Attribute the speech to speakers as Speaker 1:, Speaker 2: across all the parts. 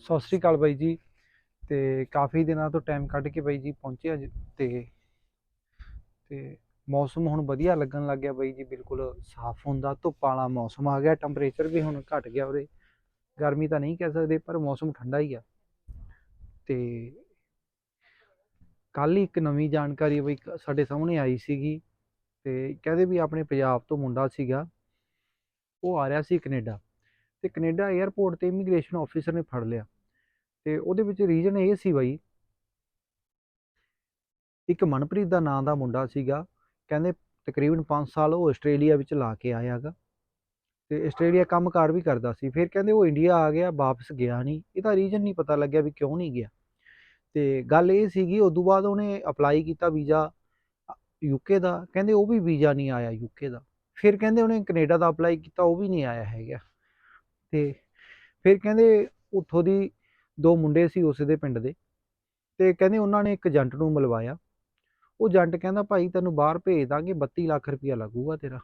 Speaker 1: ਸਤਿ ਸ਼੍ਰੀ ਅਕਾਲ ਬਾਈ ਜੀ। ਤੇ ਕਾਫੀ ਦਿਨਾਂ ਤੋਂ ਟਾਈਮ ਕੱਢ ਕੇ ਬਾਈ ਜੀ ਪਹੁੰਚੇ ਅੱਜ ਤੇ ਤੇ ਮੌਸਮ ਹੁਣ ਵਧੀਆ ਲੱਗਣ ਲੱਗ ਗਿਆ ਬਾਈ ਜੀ, ਬਿਲਕੁਲ ਸਾਫ਼ ਹੁੰਦਾ, ਧੁੱਪ ਵਾਲਾ ਮੌਸਮ ਆ ਗਿਆ ਟੈਂਪਰੇਚਰ ਵੀ ਹੁਣ ਘਟ ਗਿਆ ਉਰੇ। ਗਰਮੀ ਤਾਂ ਨਹੀਂ ਕਹਿ ਸਕਦੇ, ਪਰ ਮੌਸਮ ਠੰਡਾ ਹੀ ਆ। ਤੇ ਕੱਲ ਹੀ ਇੱਕ ਨਵੀਂ ਜਾਣਕਾਰੀ ਬਈ ਸਾਡੇ ਸਾਹਮਣੇ ਆਈ ਸੀਗੀ। ਤੇ ਕਹਿੰਦੇ ਵੀ ਆਪਣੇ ਪੰਜਾਬ ਤੋਂ ਮੁੰਡਾ ਸੀਗਾ, ਉਹ ਆ ਰਿਹਾ ਸੀ ਕੈਨੇਡਾ। ਤੇ ਕੈਨੇਡਾ 에ਅਰਪੋਰਟ ਤੇ ਇਮੀਗ੍ਰੇਸ਼ਨ ਆਫੀਸਰ ਨੇ ਫੜ ਲਿਆ। ਤੇ ਉਹਦੇ ਵਿੱਚ ਰੀਜਨ ਇਹ ਸੀ ਬਾਈ, ਇੱਕ ਮਨਪ੍ਰੀਤ ਦਾ ਨਾਂ ਦਾ ਮੁੰਡਾ ਸੀਗਾ, ਕਹਿੰਦੇ ਤਕਰੀਬਨ 5 ਸਾਲ ਉਹ ਆਸਟ੍ਰੇਲੀਆ ਵਿੱਚ ਲਾ ਕੇ ਆਇਆ ਹੈਗਾ ਤੇ ਆਸਟ੍ਰੇਲੀਆ ਕੰਮਕਾਰ ਵੀ ਕਰਦਾ ਸੀ। ਫਿਰ ਕਹਿੰਦੇ ਉਹ ਇੰਡੀਆ ਆ ਗਿਆ, ਵਾਪਸ ਗਿਆ ਨਹੀਂ। ਇਹਦਾ ਰੀਜਨ ਨਹੀਂ ਪਤਾ ਲੱਗਿਆ ਵੀ ਕਿਉਂ ਨਹੀਂ ਗਿਆ। ਤੇ ਗੱਲ ਇਹ ਸੀਗੀ, ਉਦੋਂ ਬਾਅਦ ਉਹਨੇ ਅਪਲਾਈ ਕੀਤਾ ਵੀਜ਼ਾ ਯੂਕੇ ਦਾ। ਕਹਿੰਦੇ ਉਹ ਵੀ ਵੀਜ਼ਾ ਨਹੀਂ ਆਇਆ ਯੂਕੇ ਦਾ। ਫਿਰ ਕਹਿੰਦੇ ਉਹਨੇ ਕੈਨੇਡਾ ਦਾ ਅਪਲਾਈ ਕੀਤਾ, ਉਹ ਵੀ ਨਹੀਂ ਆਇਆ ਹੈਗਾ। ਤੇ ਫਿਰ ਕਹਿੰਦੇ ਉੱਥੋਂ ਦੀ ਦੋ ਮੁੰਡੇ ਸੀ ਉਸ ਦੇ ਪਿੰਡ ਦੇ ਤੇ ਕਹਿੰਦੇ ਉਹਨਾਂ ਨੇ ਇੱਕ ਏਜੰਟ ਨੂੰ ਮਿਲਵਾਇਆ। ਉਹ ਏਜੰਟ ਕਹਿੰਦਾ, ਭਾਈ ਤੈਨੂੰ ਬਾਹਰ ਭੇਜ ਦਾਂਗੇ 32 ਲੱਖ ਰੁਪਇਆ ਲੱਗੂਗਾ ਤੇਰਾ।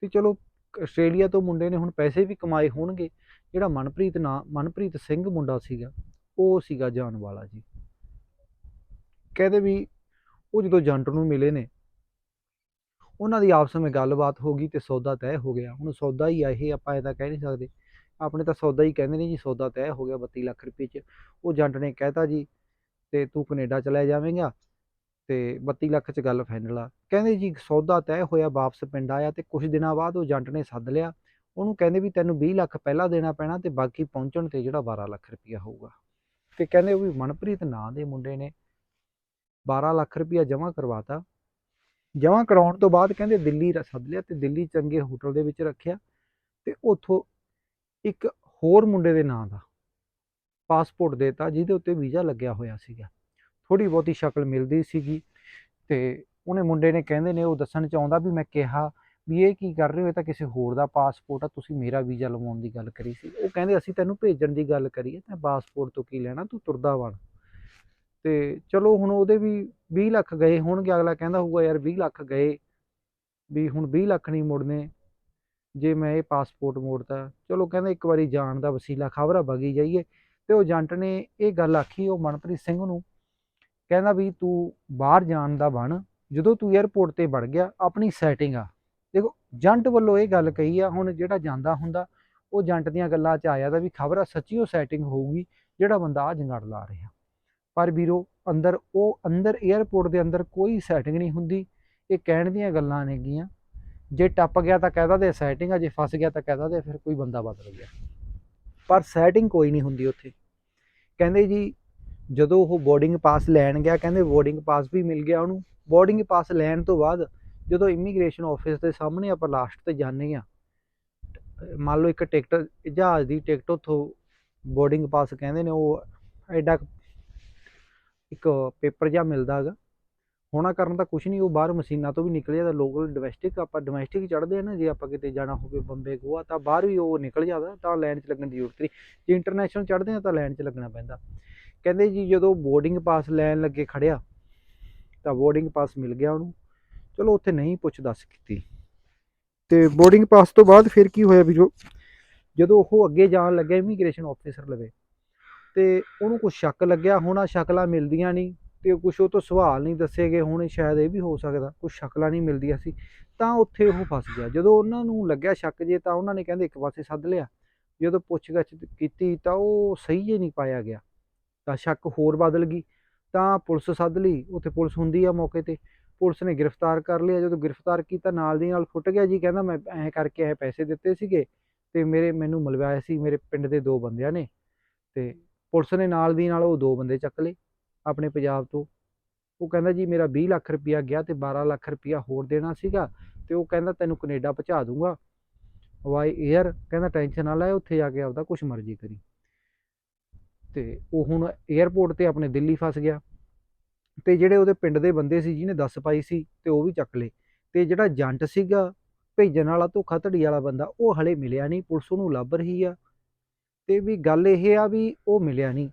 Speaker 1: ਤੇ ਚਲੋ ਆਸਟ੍ਰੇਲੀਆ ਤੋਂ ਮੁੰਡੇ ਨੇ ਹੁਣ ਪੈਸੇ ਵੀ ਕਮਾਏ ਹੋਣਗੇ। ਜਿਹੜਾ ਮਨਪ੍ਰੀਤ ਨਾਂ, ਮਨਪ੍ਰੀਤ ਸਿੰਘ ਮੁੰਡਾ ਸੀਗਾ, ਉਹ ਸੀਗਾ ਜਾਣ ਵਾਲਾ ਜੀ। ਕਹਿੰਦੇ ਵੀ ਉਹ ਜਦੋਂ ਏਜੰਟ ਨੂੰ ਮਿਲੇ ਨੇ ਉਹਨਾਂ ਦੀ ਆਪਸ ਵਿੱਚ ਗੱਲਬਾਤ ਹੋ ਗਈ ਤੇ ਸੌਦਾ ਤੈਅ ਹੋ ਗਿਆ। ਹੁਣ ਸੌਦਾ ਹੀ ਆ ਇਹ, ਆਪਾਂ ਇਹ ਕਹਿ ਨਹੀਂ ਸਕਦੇ। ਆਪਣੇ ਤਾਂ ਸੌਦਾ ਹੀ ਕਹਿੰਦੇ ਨੇ ਜੀ, ਸੌਦਾ ਤੈਅ ਹੋ ਗਿਆ 32 ਲੱਖ ਰੁਪਏ 'ਚ। ਉਹ ਜੰਟ ਨੇ ਕਹਿਤਾ ਜੀ, ਤੇ ਤੂੰ ਕੈਨੇਡਾ ਚਲਾ ਜਾਵੇਂਗਾ ਤੇ 32 ਲੱਖ 'ਚ ਗੱਲ ਫਾਈਨਲ ਆ। ਕਹਿੰਦੇ ਜੀ, ਸੌਦਾ ਤੈਅ ਹੋਇਆ, ਵਾਪਸ ਪਿੰਡ ਆਇਆ ਤੇ ਕੁਝ ਦਿਨਾਂ ਬਾਅਦ ਉਹ ਜੰਟ ਨੇ ਸੱਦ ਲਿਆ। ਉਹਨੂੰ ਕਹਿੰਦੇ ਵੀ ਤੈਨੂੰ 20 ਲੱਖ ਪਹਿਲਾਂ ਦੇਣਾ ਪੈਣਾ ਤੇ ਬਾਕੀ ਪਹੁੰਚਣ ਤੇ ਜਿਹੜਾ 12 ਲੱਖ ਰੁਪਇਆ ਹੋਊਗਾ। ਤੇ ਕਹਿੰਦੇ ਉਹ ਵੀ ਮਨਪ੍ਰੀਤ ਨਾਂ ਦੇ ਮੁੰਡੇ ਨੇ। 12 ਲੱਖ ਰੁਪਇਆ ਜਮ੍ਹਾਂ ਕਰਵਾਤਾ ਜਮ੍ਹਾਂ ਕਰਾਉਣ ਤੋਂ ਬਾਅਦ ਕਹਿੰਦੇ ਦਿੱਲੀ ਰ- ਸੱਦ ਲਿਆ ਤੇ ਦਿੱਲੀ ਚੰਗੇ ਹੋਟਲ ਦੇ ਵਿੱਚ ਰੱਖਿਆ ਤੇ ਉੱਥੋਂ ਇੱਕ ਹੋਰ ਮੁੰਡੇ ਦੇ ਨਾਂ ਦਾ ਪਾਸਪੋਰਟ ਦੇਤਾ ਜਿਹਦੇ ਉੱਤੇ ਵੀਜ਼ਾ ਲੱਗਿਆ ਹੋਇਆ ਸੀਗਾ। ਥੋੜੀ ਬਹੁਤੀ ਸ਼ਕਲ ਮਿਲਦੀ ਸੀਗੀ ਤੇ ਉਹਨੇ ਮੁੰਡੇ ਨੇ ਕਹਿੰਦੇ ਨੇ ਉਹ ਦੱਸਣ ਚਾਹੁੰਦਾ ਵੀ ਮੈਂ ਕਿਹਾ ਵੀ ਇਹ ਕੀ ਕਰ ਰਹੇ ਹੋ? ਇਹ ਤਾਂ ਕਿਸੇ ਹੋਰ ਦਾ ਪਾਸਪੋਰਟ ਆ, ਤੁਸੀਂ ਮੇਰਾ ਵੀਜ਼ਾ ਲਵਾਉਣ ਦੀ ਗੱਲ ਕਰੀ ਸੀ। ਉਹ ਕਹਿੰਦੇ ਅਸੀਂ ਤੈਨੂੰ ਭੇਜਣ ਦੀ ਗੱਲ ਕਰੀ ਹੈ ਤਾਂ ਪਾਸਪੋਰਟ ਤੋਂ ਕੀ ਲੈਣਾ? ਤੂੰ ਤੁਰਦਾ ਬਣ ਤੇ ਚਲੋ ਹੁਣ ਉਹਦੇ ਵੀ 20 ਲੱਖ ਗਏ ਹੋਣਗੇ, ਅਗਲਾ ਕਹਿੰਦਾ ਹੋਊਗਾ ਯਾਰ 20 ਲੱਖ ਗਏ, ਵੀ ਹੁਣ 20 ਲੱਖ ਨਹੀਂ ਮੁੜਨੇ, ਜੇ ਮੈਂ ਇਹ ਪਾਸਪੋਰਟ ਮੋੜਤਾ। ਚਲੋ ਕਹਿੰਦਾ ਇੱਕ ਵਾਰੀ ਜਾਣ ਦਾ ਵਸੀਲਾ ਖਬਰਾ ਬਗੀ ਜਾਈਏ। ਤੇ ਉਹ ਏਜੰਟ ਨੇ ਇਹ ਗੱਲ ਆਖੀ ਉਹ ਮਨਪ੍ਰੀਤ ਸਿੰਘ ਨੂੰ, ਕਹਿੰਦਾ ਵੀ ਤੂੰ ਬਾਹਰ ਜਾਣ ਦਾ ਬਣ, ਜਦੋਂ ਤੂੰ 에ਅਰਪੋਰਟ ਤੇ ਵੜ ਗਿਆ, ਆਪਣੀ ਸੈਟਿੰਗ ਆ। ਦੇਖੋ ਏਜੰਟ ਵੱਲੋਂ ਇਹ ਗੱਲ ਕਹੀ ਆ, ਹੁਣ ਜਿਹੜਾ ਜਾਂਦਾ ਹੁੰਦਾ, ਉਹ ਏਜੰਟ ਦੀਆਂ ਗੱਲਾਂ 'ਚ ਆਇਆ ਤਾਂ ਵੀ ਖਬਰ ਆ ਸੱਚੀ ਉਹ ਸੈਟਿੰਗ ਹੋਊਗੀ, ਜਿਹੜਾ ਬੰਦਾ ਆ ਜੰਗੜ ਲਾ ਰਿਹਾ। ਪਰ ਵੀਰੋ, ਅੰਦਰ, ਉਹ ਅੰਦਰ 에ਅਰਪੋਰਟ ਦੇ ਅੰਦਰ ਕੋਈ ਸੈਟਿੰਗ ਨਹੀਂ ਹੁੰਦੀ। ਇਹ ਕਹਿਣ ਦੀਆਂ ਗੱਲਾਂ ਨੇਗੀਆਂ ਜੇ ਟੱਪ ਗਿਆ ਤਾਂ ਕਹਿਦਾ ਦੇ ਸੈਟਿੰਗ ਆ ਜੇ ਫਸ ਗਿਆ ਤਾਂ ਕਹਿਦਾ ਦੇ ਫਿਰ ਕੋਈ ਬੰਦਾ ਬਦਲ ਗਿਆ। ਪਰ ਸੈਟਿੰਗ ਕੋਈ ਨਹੀਂ ਹੁੰਦੀ ਉੱਥੇ। ਕਹਿੰਦੇ ਜੀ, ਜਦੋਂ ਉਹ ਬੋਰਡਿੰਗ ਪਾਸ ਲੈਣ ਗਿਆ, ਕਹਿੰਦੇ ਬੋਰਡਿੰਗ ਪਾਸ ਵੀ ਮਿਲ ਗਿਆ ਉਹਨੂੰ। ਬੋਰਡਿੰਗ ਪਾਸ ਲੈਣ ਤੋਂ ਬਾਅਦ ਜਦੋਂ ਇਮੀਗ੍ਰੇਸ਼ਨ ਆਫਿਸ ਦੇ ਸਾਹਮਣੇ ਆਪਾਂ ਲਾਸਟ ਤੇ ਜਾਂਦੇ ਆ ਮੰਨ ਲਓ ਇੱਕ ਟਿਕਟ, ਜਹਾਜ਼ ਦੀ ਟਿਕਟ ਉੱਥੋਂ ਬੋਰਡਿੰਗ ਪਾਸ ਕਹਿੰਦੇ ਨੇ, ਉਹ ਐਡਾ ਇੱਕ ਪੇਪਰ ਜਿਹਾ ਮਿਲਦਾ ਹੈਗਾ। ਹੋਣਾ ਕਰਨ ਤਾਂ ਕੁਝ ਨਹੀਂ ਉਹ ਬਾਹਰ ਮਸ਼ੀਨਾਂ ਤੋਂ ਵੀ ਨਿਕਲ ਜਾਂਦਾ ਲੋਕਲ ਡੋਮੈਸਟਿਕ ਆਪਾਂ ਡੋਮੈਸਟਿਕ ਚੜਦੇ ਆ ਨਾ, ਜੇ ਆਪਾਂ ਕਿਤੇ ਜਾਣਾ ਹੋਵੇ ਬੰਬੇ, ਗੋਆ, ਤਾਂ ਬਾਹਰ ਵੀ ਉਹ ਨਿਕਲ ਜਾਂਦਾ, ਤਾਂ ਲਾਈਨ 'ਚ ਲੱਗਣ ਦੀ ਜ਼ਰੂਰਤ ਨਹੀਂ। ਜੇ ਇੰਟਰਨੈਸ਼ਨਲ ਚੜਦੇ ਆ, ਤਾਂ ਲਾਈਨ 'ਚ ਲੱਗਣਾ ਪੈਂਦਾ। ਕਹਿੰਦੇ ਜੀ, ਜਦੋਂ ਬੋਰਡਿੰਗ ਪਾਸ ਲੈਣ ਲੱਗੇ ਖੜਿਆ ਤਾਂ ਬੋਰਡਿੰਗ ਪਾਸ ਮਿਲ ਗਿਆ ਉਹਨੂੰ। ਚਲੋ, ਉੱਥੇ ਨਹੀਂ ਪੁੱਛ ਦੱਸ ਕੀਤੀ। ਤੇ ਬੋਰਡਿੰਗ ਪਾਸ ਤੋਂ ਬਾਅਦ ਫਿਰ ਕੀ ਹੋਇਆ ਵੀ ਜੋ, ਜਦੋਂ ਉਹ ਅੱਗੇ ਜਾਣ ਲੱਗਿਆ ਇਮੀਗ੍ਰੇਸ਼ਨ ਆਫੀਸਰ ਲਵੇ ਤੇ ਉਹਨੂੰ ਕੁਝ ਸ਼ੱਕ ਲੱਗਿਆ? ਹੋਣਾ ਸ਼ਕਲਾਂ ਮਿਲਦੀਆਂ ਨਹੀਂ ਤੇ ਕੁਝ ਉਹ ਤੋਂ ਸਵਾਲ ਨਹੀਂ ਦੱਸੇ ਗਏ ਹੋਣੇ, ਸ਼ਾਇਦ ਇਹ ਵੀ ਹੋ ਸਕਦਾ ਕੁਝ ਸ਼ਕਲਾਂ ਨਹੀਂ ਮਿਲਦੀਆਂ ਸੀ। ਤਾਂ ਉੱਥੇ ਉਹ ਫਸ ਗਿਆ। ਜਦੋਂ ਉਹਨਾਂ ਨੂੰ ਲੱਗਿਆ ਸ਼ੱਕ ਜੇ ਤਾਂ ਉਹਨਾਂ ਨੇ ਕਹਿੰਦੇ ਇੱਕ ਪਾਸੇ ਸੱਦ ਲਿਆ। ਜਦੋਂ ਪੁੱਛਗਿੱਛ ਕੀਤੀ ਤਾਂ ਉਹ ਸਹੀ ਜੇ ਨਹੀਂ ਪਾਇਆ ਗਿਆ। ਤਾਂ ਸ਼ੱਕ ਹੋਰ ਬਦਲ ਗਈ। ਤਾਂ ਪੁਲਿਸ ਸੱਦ ਲਈ। ਉੱਥੇ ਪੁਲਿਸ ਹੁੰਦੀ ਆ ਮੌਕੇ ਤੇ। ਪੁਲਿਸ ਨੇ ਗ੍ਰਿਫਤਾਰ ਕਰ ਲਿਆ। ਜਦੋਂ ਗ੍ਰਿਫਤਾਰ ਕੀਤਾ, ਨਾਲ ਦੀ ਨਾਲ ਫੁੱਟ ਗਿਆ ਜੀ। ਕਹਿੰਦਾ, ਮੈਂ ਐਂ ਕਰਕੇ ਇਹ ਪੈਸੇ ਦਿੱਤੇ ਸੀਗੇ ਤੇ ਮੇਰੇ, ਮੈਨੂੰ ਮਲਵਾਇਆ ਸੀ। ਮੇਰੇ ਪਿੰਡ ਦੇ ਦੋ ਬੰਦਿਆਂ ਨੇ ਤੇ ਪੁਲਿਸ ਨੇ ਨਾਲ ਦੀ ਨਾਲ ਉਹ ਦੋ ਬੰਦੇ ਚੱਕ ਲਏ ਆਪਣੇ ਪੰਜਾਬ ਤੋਂ। ਉਹ ਕਹਿੰਦਾ, ਜੀ ਮੇਰਾ 20 ਲੱਖ ਰੁਪਇਆ ਗਿਆ ਤੇ 12 ਲੱਖ ਰੁਪਇਆ ਹੋਰ ਦੇਣਾ ਸੀਗਾ ਤੇ ਉਹ ਕਹਿੰਦਾ, ਤੈਨੂੰ ਕੈਨੇਡਾ ਪਹੁੰਚਾ ਦੂੰਗਾ। ਵਾਈ 에ਅਰ ਕਹਿੰਦਾ, ਟੈਨਸ਼ਨ ਨਾ ਲੈ, ਉੱਥੇ ਜਾ ਕੇ ਆਪਦਾ ਕੁਛ ਮਰਜ਼ੀ ਕਰੀ। ਤੇ ਉਹ ਹੁਣ 에ਅਰਪੋਰਟ ਤੇ ਆਪਣੇ ਦਿੱਲੀ ਫਸ ਗਿਆ। ਤੇ ਜਿਹੜੇ ਉਹਦੇ ਪਿੰਡ ਦੇ ਬੰਦੇ ਸੀ, ਜਿਹਨੇ ਦੱਸ ਪਾਈ ਸੀ ਤੇ ਉਹ ਵੀ ਚੱਕ ਲਏ। ਤੇ ਜਿਹੜਾ ਜੰਟ ਸੀਗਾ, ਭੇਜਣ ਵਾਲਾ ਧੋਖਾ ਧੜੀ ਵਾਲਾ ਬੰਦਾ, ਉਹ ਹਲੇ ਮਿਲਿਆ ਨਹੀਂ। ਪੁਲਿਸ ਉਹਨੂੰ ਲੱਭ ਰਹੀ ਆ। ਤੇ ਵੀ ਗੱਲ ਇਹ ਆ ਵੀ ਉਹ ਮਿਲਿਆ ਨਹੀਂ।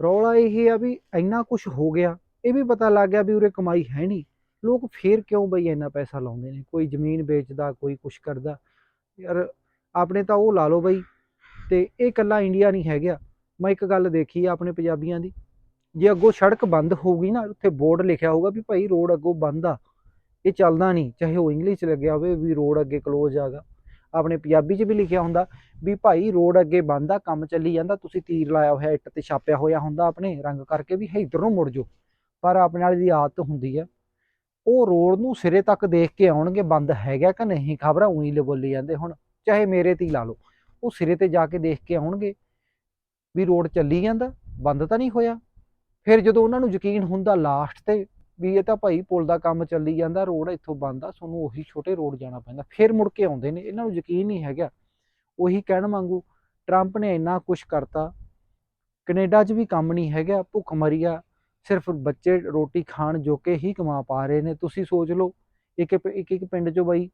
Speaker 1: ਰੌਲਾ ਇਹ ਆ ਵੀ ਇੰਨਾ ਕੁਝ ਹੋ ਗਿਆ, ਇਹ ਵੀ ਪਤਾ ਲੱਗ ਗਿਆ ਵੀ ਉਰੇ ਕਮਾਈ ਹੈ ਨਹੀਂ। ਲੋਕ ਫੇਰ ਕਿਉਂ ਬਈ ਇੰਨਾ ਪੈਸਾ ਲਾਉਂਦੇ ਨੇ? ਕੋਈ ਜ਼ਮੀਨ ਵੇਚਦਾ, ਕੋਈ ਕੁਛ ਕਰਦਾ। ਯਾਰ ਆਪਣੇ ਤਾਂ ਉਹ ਲਾ ਲਓ ਬਈ, ਤੇ ਇਹ ਇਕੱਲਾ ਇੰਡੀਆ ਨਹੀਂ ਹੈਗਾ। ਮੈਂ ਇੱਕ ਗੱਲ ਦੇਖੀ ਆ ਆਪਣੇ ਪੰਜਾਬੀਆਂ ਦੀ। ਜੇ ਅੱਗੋਂ ਸੜਕ ਬੰਦ ਹੋਊਗੀ ਨਾ, ਉੱਥੇ ਬੋਰਡ ਲਿਖਿਆ ਹੋਊਗਾ ਵੀ ਭਾਈ ਰੋਡ ਅੱਗੋਂ ਬੰਦ ਆ। ਇਹ ਚੱਲਦਾ ਨਹੀਂ, ਚਾਹੇ ਉਹ ਇੰਗਲਿਸ਼ ਲੱਗਿਆ ਹੋਵੇ ਵੀ ਰੋਡ ਅੱਗੇ ਕਲੋਜ਼ ਆਗਾ ਆਪਣੇ ਪੰਜਾਬੀ 'ਚ ਵੀ ਲਿਖਿਆ ਹੁੰਦਾ ਵੀ ਭਾਈ ਰੋਡ ਅੱਗੇ ਬੰਦ ਆ ਕੰਮ ਚੱਲੀ ਜਾਂਦਾ, ਤੁਸੀਂ ਤੀਰ ਲਾਇਆ ਹੋਇਆ, ਇੱਟ ਤੇ ਛਾਪਿਆ ਹੋਇਆ ਹੁੰਦਾ ਆਪਣੇ, ਰੰਗ ਕਰਕੇ ਵੀ ਇੱਧਰ ਨੂੰ ਮੁੜ ਜਾਓ। ਪਰ ਆਪਣੇ ਵਾਲੀ ਦੀ ਆਦਤ ਹੁੰਦੀ ਆ। ਉਹ ਰੋਡ ਨੂੰ ਸਿਰੇ ਤੱਕ ਦੇਖ ਕੇ ਆਉਣਗੇ, ਬੰਦ ਹੈਗਾ ਕਿ ਨਹੀਂ, ਖਬਰਾਂ ਉਹੀ ਲੈ ਬੋਲੀ ਜਾਂਦੇ ਹੁਣ, ਚਾਹੇ ਮੇਰੇ ਤੇ ਲਾ ਲਓ। ਉਹ ਸਿਰੇ ਤੇ ਜਾ ਕੇ ਦੇਖ ਕੇ ਆਉਣਗੇ ਵੀ ਰੋਡ ਚੱਲੀ ਜਾਂਦਾ, ਬੰਦ ਤਾਂ ਨਹੀਂ ਹੋਇਆ। ਫਿਰ ਜਦੋਂ ਉਹਨਾਂ ਨੂੰ ਯਕੀਨ ਹੁੰਦਾ ਲਾਸਟ ਤੇ ਵੀ ਇਹ ਤਾਂ ਭਾਈ ਪੁਲ ਦਾ ਕੰਮ ਚੱਲੀ ਜਾਂਦਾ, ਰੋਡ ਇੱਥੋਂ ਬੰਦ ਆ, ਤੁਹਾਨੂੰ ਉਹੀ ਛੋਟੇ ਰੋਡ ਜਾਣਾ ਪੈਂਦਾ। ਫਿਰ ਮੁੜ ਕੇ ਆਉਂਦੇ ਨੇ, ਇਹਨਾਂ ਨੂੰ ਯਕੀਨ ਨਹੀਂ ਹੈਗਾ। ਉਹੀ ਕਹਿਣ ਵਾਂਗੂ ਟਰੰਪ ਨੇ ਇੰਨਾ ਕੁਝ ਕਰਤਾ। ਕੈਨੇਡਾ 'ਚ ਵੀ ਕੰਮ ਨਹੀਂ ਹੈਗਾ ਭੁੱਖ ਮਰੀ ਆ ਸਿਰਫ ਬੱਚੇ ਰੋਟੀ ਖਾਣ ਜੋਕੇ ਹੀ ਕਮਾ ਪਾ ਰਹੇ ਨੇ। ਤੁਸੀਂ ਸੋਚ ਲਓ, ਇੱਕ ਇੱਕ ਇੱਕ ਪਿੰਡ 'ਚੋਂ ਬਾਈ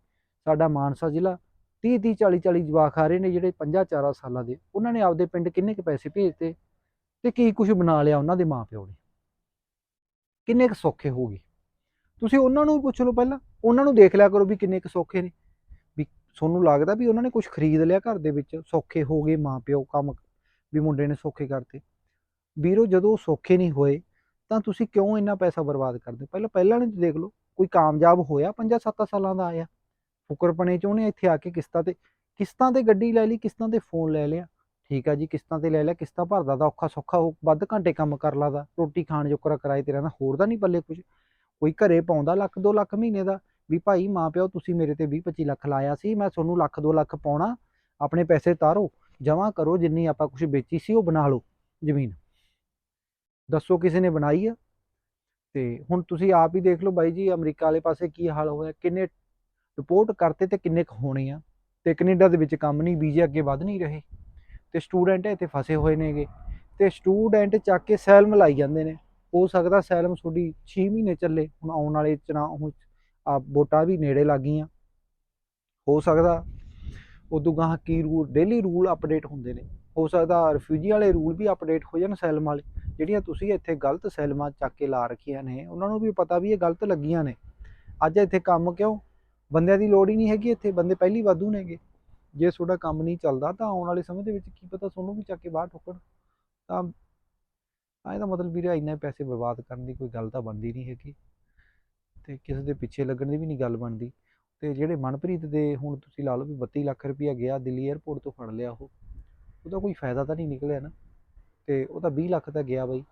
Speaker 1: ਸਾਡਾ ਮਾਨਸਾ ਜ਼ਿਲ੍ਹਾ 30 30 40 40 ਜਵਾਕ ਆ ਰਹੇ ਨੇ ਜਿਹੜੇ 50 4 ਸਾਲਾਂ ਦੇ। ਉਹਨਾਂ ਨੇ ਆਪਦੇ ਪਿੰਡ ਕਿੰਨੇ ਕੁ ਪੈਸੇ ਭੇਜਤੇ ਤੇ ਕੀ ਕੁਝ ਬਣਾ ਲਿਆ ਉਹਨਾਂ ਦੇ ਮਾਪਿਓ ਨੇ? ਕਿੰਨੇ ਕੁ ਸੌਖੇ ਹੋ ਗਏ? ਤੁਸੀਂ ਉਹਨਾਂ ਨੂੰ ਵੀ ਪੁੱਛ ਲਓ ਪਹਿਲਾਂ, ਉਹਨਾਂ ਨੂੰ ਦੇਖ ਲਿਆ ਕਰੋ ਵੀ ਕਿੰਨੇ ਕੁ ਸੌਖੇ ਨੇ। ਵੀ ਤੁਹਾਨੂੰ ਲੱਗਦਾ ਵੀ ਉਹਨਾਂ ਨੇ ਕੁਝ ਖਰੀਦ ਲਿਆ ਘਰ ਦੇ ਵਿੱਚ, ਸੌਖੇ ਹੋ ਗਏ ਮਾਪਿਓ ਕੰਮ ਵੀ ਮੁੰਡੇ ਨੇ ਸੌਖੇ ਕਰਤੇ। ਵੀਰੋ, ਜਦੋਂ ਉਹ ਸੌਖੇ ਨਹੀਂ ਹੋਏ, ਤਾਂ ਤੁਸੀਂ ਕਿਉਂ ਇੰਨਾ ਪੈਸਾ ਬਰਬਾਦ ਕਰਦੇ ਪਹਿਲਾਂ ਪਹਿਲਾਂ ਨੇ ਦੇਖ ਲਓ, ਕੋਈ ਕਾਮਯਾਬ ਹੋਇਆ 5-7 ਸਾਲਾਂ ਦਾ ਆਇਆ। ਫੁਕਰਪਣੇ ਚ ਉਹਨੇ ਇੱਥੇ ਆ ਕੇ ਕਿਸ਼ਤਾਂ ਤੇ ਕਿਸ਼ਤਾਂ ਤੇ ਗੱਡੀ ਲੈ ਲਈ, ਕਿਸ਼ਤਾਂ ਤੇ ਫੋਨ ਲੈ ਲਿਆ। ਠੀਕ ਆ ਜੀ, ਕਿਸ਼ਤਾਂ ਤੇ ਲੈ ਲਿਆ, ਕਿਸ਼ਤਾਂ ਭਰਦਾ ਤਾਂ ਔਖਾ ਸੌਖਾ ਹੋ ਵੱਧ ਘੰਟੇ ਕੰਮ ਕਰ ਲਾਦਾ, ਰੋਟੀ ਖਾਣ ਜੋਕਰਾ ਕਿਰਾਏ ਤੇ ਰਹਿੰਦਾ, ਹੋਰ ਦਾ ਨਹੀਂ ਪੱਲੇ ਕੁਝ ਕੋਈ ਘਰੇ ਪਾਉਂਦਾ ਲੱਖ 2 ਲੱਖ ਮਹੀਨੇ ਦਾ, ਵੀ ਭਾਈ ਮਾਂ ਪਿਓ ਤੁਸੀਂ ਮੇਰੇ ਤੇ 20 25 ਲੱਖ ਲਾਇਆ ਸੀ, ਮੈਂ ਤੁਹਾਨੂੰ ਲੱਖ 2 ਲੱਖ ਪਾਉਣਾ, ਆਪਣੇ ਪੈਸੇ ਤਾਰੋ ਜਮ੍ਹਾਂ ਕਰੋ ਜਿੰਨੀ ਆਪਾਂ ਕੁਝ ਵੇਚੀ ਸੀ ਉਹ ਬਣਾ ਲਓ ਜ਼ਮੀਨ। ਦੱਸੋ ਕਿਸੇ ਨੇ ਬਣਾਈ ਆ? ਤੇ ਹੁਣ ਤੁਸੀਂ ਆਪ ਹੀ ਦੇਖ ਲਓ ਬਾਈ ਜੀ, ਅਮਰੀਕਾ ਵਾਲੇ ਪਾਸੇ ਕੀ ਹਾਲ ਹੋਇਆ, ਕਿੰਨੇ ਰਿਪੋਰਟ ਕਰਤੇ ਤੇ ਕਿੰਨੇ ਕੁ ਹੋਣੇ ਆ, ਤੇ ਕੈਨੇਡਾ ਦੇ ਵਿੱਚ ਕੰਮ ਨਹੀਂ, ਵੀਜ਼ੇ ਅੱਗੇ ਵੱਧ ਨਹੀਂ ਰਹੇ। ਤੇ ਸਟੂਡੈਂਟ ਇੱਥੇ ਫਸੇ ਹੋਏ ਨੇਗੇ ਤੇ ਸਟੂਡੈਂਟ ਚੱਕ ਕੇ ਸੈਲਮ ਲਾਈ ਜਾਂਦੇ ਨੇ। ਹੋ ਸਕਦਾ ਸੈਲਮ ਤੁਹਾਡੀ 6 ਮਹੀਨੇ ਚੱਲੇ, ਹੁਣ ਆਉਣ ਵਾਲੇ ਚਨਾ ਉਹ ਆ ਵੋਟਾਂ ਵੀ ਨੇੜੇ ਲੱਗ ਗਈਆਂ ਹੋ ਸਕਦਾ ਉਦੋਂ ਗਾਹਾਂ ਕੀ ਰੂਲ ਡੇਲੀ ਰੂਲ ਅਪਡੇਟ ਹੁੰਦੇ ਨੇ। ਹੋ ਸਕਦਾ ਰਿਫਿਊਜੀ ਵਾਲੇ ਰੂਲ ਵੀ ਅਪਡੇਟ ਹੋ ਜਾਣ ਸੈਲਮ ਵਾਲੇ, ਜਿਹੜੀਆਂ ਤੁਸੀਂ ਇੱਥੇ ਗਲਤ ਸੈਲਮਾਂ ਚੱਕ ਕੇ ਲਾ ਰੱਖੀਆਂ ਨੇ, ਉਹਨਾਂ ਨੂੰ ਵੀ ਪਤਾ ਵੀ ਇਹ ਗਲਤ ਲੱਗੀਆਂ ਨੇ। ਅੱਜ ਇੱਥੇ ਕੰਮ ਕਿਉਂ? ਬੰਦਿਆਂ ਦੀ ਲੋੜ ਹੀ ਨਹੀਂ ਹੈਗੀ ਇੱਥੇ, ਬੰਦੇ ਪਹਿਲੀ ਵਾਧੂ ਨੇਗੇ। ਜੇ ਤੁਹਾਡਾ ਕੰਮ ਨਹੀਂ ਚੱਲਦਾ ਤਾਂ ਆਉਣ ਵਾਲੇ ਸਮੇਂ ਦੇ ਵਿੱਚ ਕੀ ਪਤਾ ਤੁਹਾਨੂੰ ਵੀ ਚੱਕ ਕੇ ਬਾਹਰ ਠੋਕਣ। ਤਾਂ ਤਾਂ ਇਹਦਾ ਮਤਲਬ ਵੀਰੇ ਇੰਨੇ ਪੈਸੇ ਬਰਬਾਦ ਕਰਨ ਦੀ ਕੋਈ ਗੱਲ ਤਾਂ ਬਣਦੀ ਨਹੀਂ ਹੈਗੀ। ਤੇ ਕਿਸੇ ਦੇ ਪਿੱਛੇ ਲੱਗਣ ਦੀ ਵੀ ਨਹੀਂ ਗੱਲ ਬਣਦੀ। ਤੇ ਜਿਹੜੇ ਮਨਪ੍ਰੀਤ ਦੇ ਹੁਣ ਤੁਸੀਂ ਲਾ ਲਓ ਵੀ 32 ਲੱਖ ਰੁਪਇਆ ਗਿਆ ਦਿੱਲੀ 에ਅਰਪੋਰਟ ਤੋਂ ਫੜ ਲਿਆ ਉਹ, ਉਹਦਾ ਕੋਈ ਫਾਇਦਾ ਤਾਂ ਨਹੀਂ ਨਿਕਲਿਆ ਨਾ। ਤੇ ਤਾਂ 20 ਲੱਖ ਤਾਂ ਗਿਆ ਬਾਈ।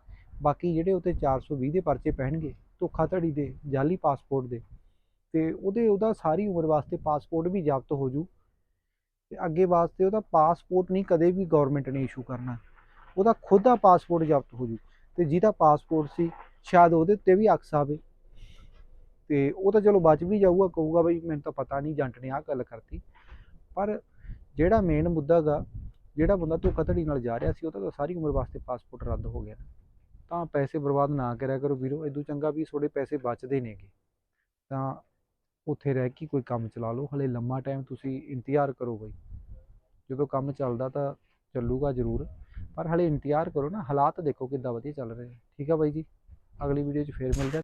Speaker 1: ਬਾਕੀ ਜਿਹੜੇ ਉਤੇ 420 ਦੇ ਪਰਚੇ ਪੈਣਗੇ, ਧੋਖਾਧੜੀ ਦੇ ਜਾਲੀ ਪਾਸਪੋਰਟ ਦੇ, ਤੇ ਉਹਦੇ ਉਹਦਾ ਸਾਰੀ ਉਮਰ ਵਾਸਤੇ ਪਾਸਪੋਰਟ ਵੀ ਜ਼ਬਤ ਹੋ ਜੂ। ਤੇ ਅੱਗੇ ਵਾਸਤੇ ਉਹਦਾ ਪਾਸਪੋਰਟ ਨਹੀਂ, ਕਦੇ ਵੀ ਗਵਰਨਮੈਂਟ ਨੇ ਇਸ਼ੂ ਕਰਨਾ। ਉਹਦਾ ਖੁਦ ਦਾ ਪਾਸਪੋਰਟ ਜ਼ਬਤ ਹੋ ਜੂ। ਤੇ ਜਿਹਦਾ ਪਾਸਪੋਰਟ ਸੀ, ਸ਼ਾਇਦ ਉਹਦੇ ਉੱਤੇ ਵੀ ਅਕਸ ਆਵੇ। ਤੇ ਉਹ ਤਾਂ ਚਲੋ ਬਚ ਵੀ ਜਾਊਗਾ, ਕਹੂਗਾ ਬਈ ਮੈਨੂੰ ਤਾਂ ਪਤਾ ਨਹੀਂ ਜੰਟ ਨੇ ਆਹ ਗੱਲ ਕਰਤੀ। ਪਰ ਜਿਹੜਾ ਮੇਨ ਮੁੱਦਾ ਗਾ, ਜਿਹੜਾ ਬੰਦਾ ਧੋਖਾਧੜੀ ਨਾਲ ਜਾ ਰਿਹਾ ਸੀ ਉਹਦਾ ਤਾਂ ਸਾਰੀ ਉਮਰ ਵਾਸਤੇ ਪਾਸਪੋਰਟ ਰੱਦ ਹੋ ਗਿਆ। ਤਾਂ ਪੈਸੇ ਬਰਬਾਦ ਨਾ ਕਰਿਆ ਕਰੋ ਵੀਰੋ ਇਦੋਂ ਚੰਗਾ ਵੀ ਤੁਹਾਡੇ ਪੈਸੇ ਬਚਦੇ ਨੇਗੇ। ਤਾਂ ਉੱਥੇ ਰਹਿ ਕੇ ਕੋਈ ਕੰਮ ਚਲਾ ਲਓ, ਹਲੇ ਲੰਮਾ ਟਾਈਮ ਤੁਸੀਂ ਇੰਤਜ਼ਾਰ ਕਰੋ ਬਈ। ਜਦੋਂ ਕੰਮ ਚੱਲਦਾ ਤਾਂ ਚੱਲੂਗਾ ਜ਼ਰੂਰ, ਪਰ ਹਲੇ ਇੰਤਜ਼ਾਰ ਕਰੋ ਨਾ, ਹਾਲਾਤ ਦੇਖੋ ਕਿੱਦਾਂ ਵਧੀਆ ਚੱਲ ਰਹੇ ਠੀਕ ਆ ਬਾਈ ਜੀ, ਅਗਲੀ ਵੀਡੀਓ 'ਚ ਫੇਰ ਮਿਲਦੇ ਹਾਂ